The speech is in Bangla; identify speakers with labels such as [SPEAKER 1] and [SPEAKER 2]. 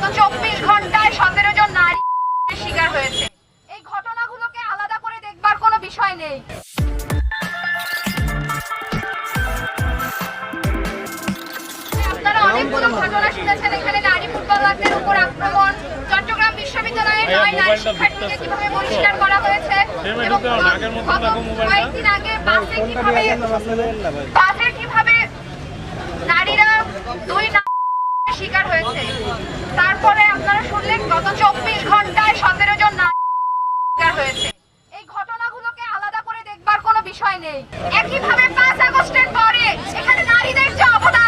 [SPEAKER 1] গত চব্বিশ ঘন্টায় সতেরো জন নারী শিকার হয়েছে। এই ঘটনাগুলোকে আলাদা করে দেখবার কোনো বিষয় নেই। ঘটনা শুনেছেন এখানে নারী ফুটবলারদের উপর আক্রমণ। চট্টগ্রাম বিশ্ববিদ্যালয়ের নয় করা হয়েছে কীভাবে চব্বিশ ঘন্টায় সতেরো জন হয়েছে। এই ঘটনাগুলোকে আলাদা করে দেখবার কোনো বিষয় নেই। একইভাবে পাঁচ আগস্টের পরে এখানে নারীদের যে অবদান